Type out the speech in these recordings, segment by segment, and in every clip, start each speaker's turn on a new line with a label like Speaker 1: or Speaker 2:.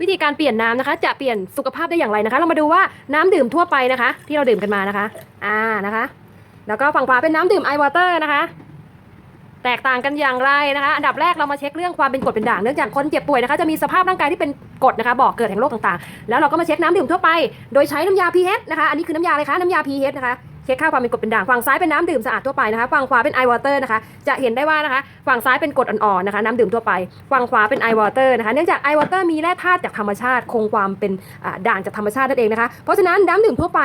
Speaker 1: วิธีการเปลี่ยนน้ำนะคะ จะเปลี่ยนสุขภาพได้อย่างไรนะคะ เรามาดูว่าน้ำดื่มทั่วไปนะคะ ที่เราดื่มกันมานะคะ อ่านะคะ แล้วก็ฝั่งขวาเป็นน้ำดื่มไอวอเตอร์นะคะ แตกต่างกันอย่างไรนะคะ อันดับแรกเรามาเช็คเรื่องความเป็นกรดเป็นด่าง เนื่องจากคนเจ็บป่วยนะคะจะมีสภาพร่างกายที่เป็นกรดนะคะบอกเกิดแห่งโรคต่างๆ แล้วเราก็มาเช็คน้ำดื่มทั่วไป โดยใช้น้ำยา pH นะคะ อันนี้คือน้ำยาอะไรคะ น้ำยา pH นะคะ เช็คค่าความเป็นกรดเป็นด่างฝั่งซ้ายเป็นน้ำดื่มสะอาดทั่วไปนะคะฝั่งขวาเป็นไอวอเตอร์นะคะจะเห็นได้ว่านะคะฝั่งซ้ายเป็นกรดอ่อนๆนะคะน้ำดื่มทั่วไปฝั่งขวาเป็นไอวอเตอร์นะคะเนื่องจากไอวอเตอร์มีแร่ธาตุจากธรรมชาติ คงความเป็นด่างจากธรรมชาตินั่นเองนะคะเพราะฉะนั้นน้ำดื่มทั่วไป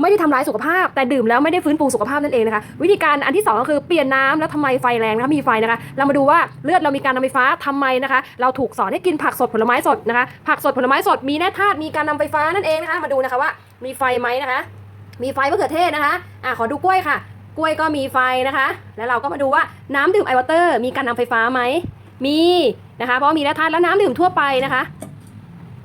Speaker 1: ไม่ได้ทำร้ายสุขภาพ แต่ดื่มแล้วไม่ได้ฟื้นฟูสุขภาพนั่นเองนะคะวิธีการอันที่สองก็คือเปลี่ยนน้ำแล้วทำไมไฟแรงนะคะมีไฟนะคะเรามาดูว่าเลือดเรามีการนำไฟฟ้าทำไมนะคะ เราถูกสอนให้กินผักสดผลไม้สดนะคะผักสดผลไม้สดมีแร่ธาตุมีการนำไฟฟ้านั่นเองนะคะมาดูนะคะว่ามีไฟไหมนะคะ มีไฟมะเขือเทศนะคะอะขอดูกล้วยค่ะ กล้วยก็มีไฟนะคะ แล้วเราก็มาดูว่าน้ำดื่มไอวอเตอร์มีการนำไฟฟ้าไหม มีนะคะ เพราะมีแร่ธาตุแล้วน้ำดื่มทั่วไปนะคะ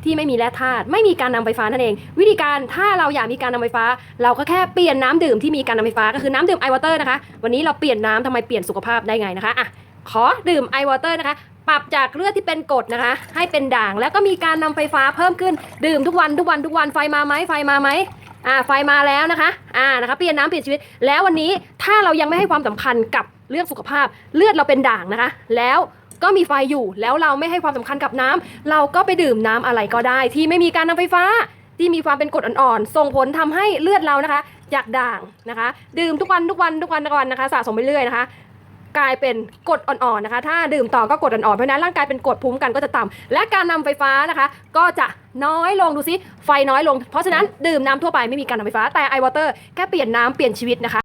Speaker 1: ที่ไม่มีแร่ธาตุไม่มีการนำไฟฟ้านั่นเอง วิธีการถ้าเราอยากมีการนำไฟฟ้า เราก็แค่เปลี่ยนน้ำดื่มที่มีการนำไฟฟ้าก็คือน้ำดื่มไอวอเตอร์นะคะ วันนี้เราเปลี่ยนน้ำทำไมเปลี่ยนสุขภาพได้ไงนะคะอะขอดื่มไอวอเตอร์นะคะปรับจากเลือดที่เป็นกรดนะคะ ให้เป็นด่างแล้วก็มีการนำไฟฟ้าเพิ่มขึ้น ดื่มทุกวันทุกวันทุกวันไฟมาไหมไฟมาไหม อ่าไฟมาแล้วนะคะอ่านะคะเปลี่ยนน้ำเปลี่ยนชีวิต แล้ววันนี้ถ้าเรายังไม่ให้ความสำคัญกับเรื่องสุขภาพเลือดเราเป็นด่างนะคะ แล้วก็มีไฟอยู่แล้วเราไม่ให้ความสำคัญกับน้ำเราก็ไปดื่มน้ำอะไรก็ได้ ที่ไม่มีการนำไฟฟ้าที่มีความเป็นกรดอ่อนๆส่งผลทำให้เลือดเรานะคะจากด่างนะคะ ดื่มทุกวันทุกวันทุกวันทุกวันนะคะสะสมไปเรื่อยนะคะ กลายเป็นกรดอ่อนๆนะคะ ถ้าดื่มต่อก็กรดอ่อนๆเพราะนั้นร่างกายเป็นกรดภูมิกันก็จะต่ำและการนำไฟฟ้านะคะ ก็จะน้อยลงดูซิไฟน้อยลง เพราะฉะนั้นดื่มน้ำทั่วไปไม่มีการนำไฟฟ้าแต่ไอวอเตอร์แค่เปลี่ยนน้ำเปลี่ยนชีวิตนะคะ